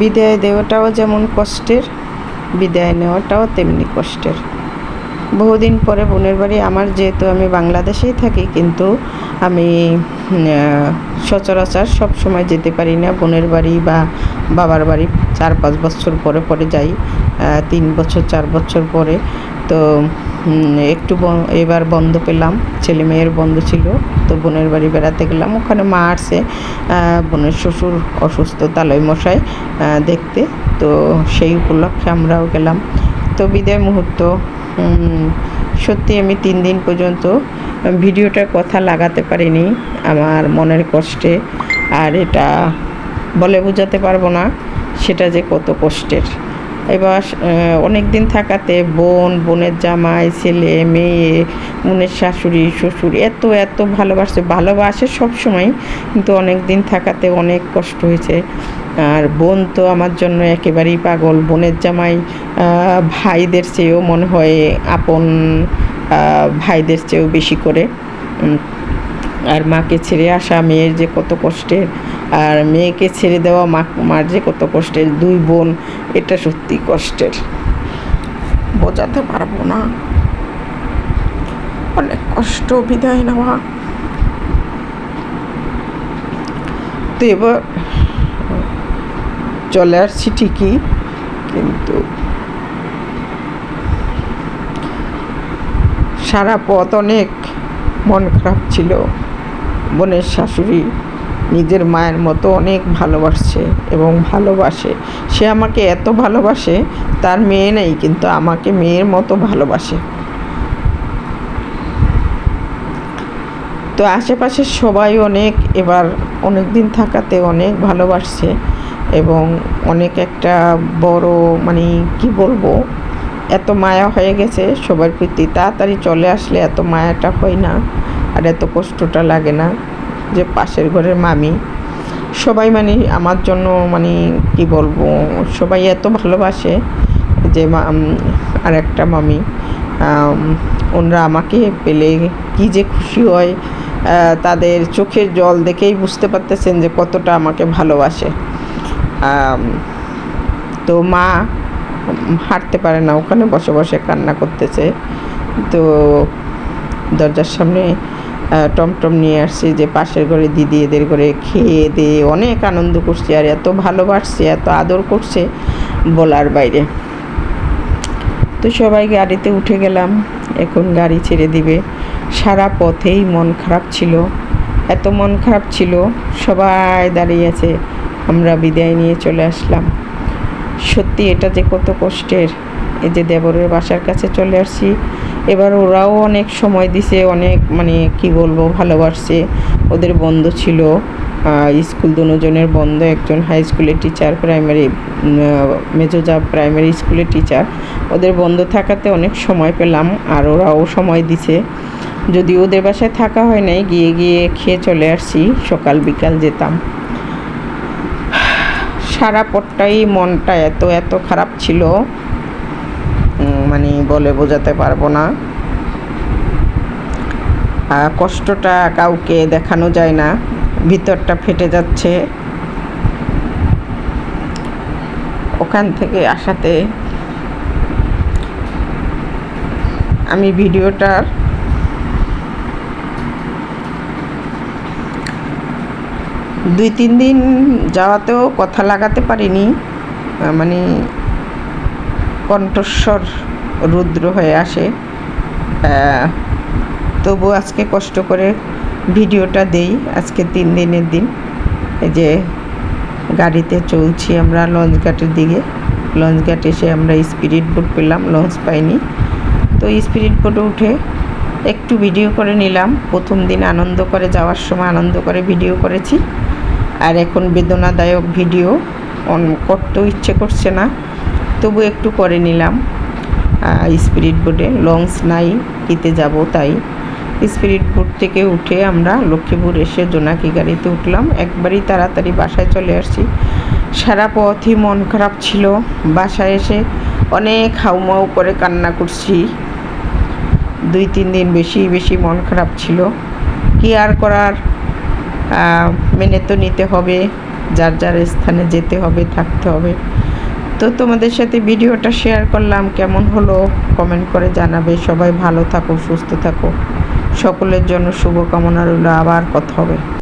বিদায় দেওয়াটাও যেমন কষ্টের, বিদায় নেওয়াটাও তেমনি কষ্টের। বহুদিন পরে বোনের বাড়ি, আমার যেহেতু আমি বাংলাদেশেই থাকি, কিন্তু আমি সচরাচর সব সময় যেতে পারি না। বোনের বাড়ি বা বাবার বাড়ি চার পাঁচ বছর পরে পরে যাই তিন বছর, চার বছর পরে। তো একটু এবার বন্ধ পেলাম। ছেলে মেয়ের বন্ধ ছিল, তো বোনের বাড়ি বেড়াতে গেলাম। ওখানে মা আসছে বোনের শ্বশুর অসুস্থ তালয় মশাই দেখতে। তো সেই উপলক্ষে আমরাও গেলাম। তো বিদায় মুহূর্ত। সত্যি আমি তিন দিন পর্যন্ত ভিডিওটার কথা লাগাতে পারিনি। আমার মনের কষ্টে, আর এটা বলে বোঝাতে পারব না, সেটা যে কত কষ্টের। এবার অনেক দিন থাকাতে বোন, বোনের জামাই, ছেলে, মেয়ে, বোনের শাশুড়ি, শ্বশুর এত এত ভালোবাসে ভালোবাসে সব সময় কিন্তু অনেক দিন থাকাতে অনেক কষ্ট হয়েছে। আর বোন তো আমার জন্য একেবারেই পাগল। বোনের জামাই ভাইদের চেয়েও মনে হয় আপন ভাইদের চেয়েও বেশি করে। আর মাকে ছেড়ে আসা, মেয়ের যে কত কষ্টের আর মেয়েকে ছেড়ে দেওয়া মা মার যে কত কষ্টের, দুই বোন, এটা সত্যি কষ্টের। বোঝাতে পারব না। অনেক কষ্ট বিদায় নেওয়া। তো এবার চলে আসছি ঠিকই, কিন্তু সারা পথ অনেক মন খারাপ ছিল। বোনের শাশুড়ি নিজের মায়ের মতো অনেক ভালোবাসছে এবং ভালোবাসে। সে আমাকে এত ভালোবাসে, তার মেয়ে নেই, কিন্তু আমাকে মেয়ের মতো ভালোবাসে। তো আশেপাশের সবাই অনেক, এবার অনেক দিন থাকাতে অনেক ভালোবাসছে এবং অনেক একটা বড় মানে কি বলব, এত মায়া হয়ে গেছে সবার প্রতি। তাড়াতাড়ি চলে আসলে এত মায়াটা হয় না, আর এত কষ্টটা লাগে না। যে পাশের ঘরের মামি, সবাই মানে আমার জন্য মানে কি বলব, সবাই এত ভালোবাসে যে আর একটা মামি ওনারা আমাকে পেলে কি যে খুশি হয় তাদের চোখের জল দেখেই বুঝতে পারতেছেন যে কতটা আমাকে ভালোবাসে। তো মা হাঁটতে পারে না, ওখানে বসে বসে কান্না করতেছে। তো দরজার সামনে টমটম নিয়ে আসছি যে পাশের ঘরে দিদি এদের ঘরে খেয়ে দিয়ে অনেক আনন্দ করছে আর এত ভালোবাসছে, এত আদর করছে বলার বাইরে। তো সবাই গাড়িতে উঠে গেলাম, এখন গাড়ি ছেড়ে দিবে। সারা পথেই মন খারাপ ছিল, এত মন খারাপ ছিল, সবাই দাঁড়িয়ে আছে, আমরা বিদায় নিয়ে চলে আসলাম। সত্যি এটা যে কত কষ্টের, এই যে দেবরের বাসার কাছে চলে আসছি এবার ওরাও অনেক সময় দিছে, অনেক মানে কি বলব, ভালোবাসছে। ওদের বন্ধ ছিল। স্কুল দুজনের বন্ধ, একজন হাই স্কুলের টিচার প্রাইমারি মেজোজা প্রাইমারি স্কুলের টিচার ওদের বন্ধ থাকাতে অনেক সময় পেলাম আর ওরাও সময় দিছে। যদি ওদের বাসায় থাকা হয় নাই, গিয়ে গিয়ে খেয়ে চলে আসছি, সকাল বিকাল যেতাম। সারা পথটাই মনটা এত এত খারাপ ছিল। মানে বলে বোঝাতে পারব না। কষ্টটা কাউকে দেখানো যায় না, ভিতরটা ফেটে যাচ্ছে। ওখান থেকে আসাতে আমি ভিডিওটার দুই তিন দিন যাওয়াতেও কথা লাগাতে পারিনি মানে কণ্ঠস্বর রুদ্র হয়ে আসে। তবু আজকে কষ্ট করে ভিডিওটা দেই। আজকে তিন দিনের দিন। এই যে গাড়িতে চলছি আমরা লঞ্চ ঘাটের দিকে। লঞ্চ ঘাটে এসে আমরা স্পিরিট বোট পেলাম, লঞ্চ পাইনি। তো স্পিরিট বোটে উঠে একটু ভিডিও করে নিলাম। প্রথম দিন আনন্দ করে, যাওয়ার সময় আনন্দ করে ভিডিও করেছি। আর এখন বেদনাদায়ক ভিডিও করতেও ইচ্ছে করছে না। তবু একটু করে নিলাম। স্পিরিট বোটে লঞ্চ নাই, কিতে যাব তাই। স্পিরিট বোট থেকে উঠে আমরা লক্ষ্মীপুর এসে জোনাকি গাড়িতে উঠলাম। একবারই তাড়াতাড়ি বাসায় চলে আসছি। সারা পথই মন খারাপ ছিল। বাসায় এসে অনেক হাউমাউ করে কান্না করছি। দুই, তিন দিন বেশি বেশি মন খারাপ ছিল। কি আর করার? মেনে তো নিতে হবে। যার যার স্থানে যেতে হবে, থাকতে হবে। তো তোমাদের সাথে ভিডিওটা শেয়ার করলাম, কেমন হলো কমেন্ট করে জানাবে। সবাই ভালো থাকো, সুস্থ থাকো। সকলের জন্য শুভকামনা রইল, আবার কথা হবে।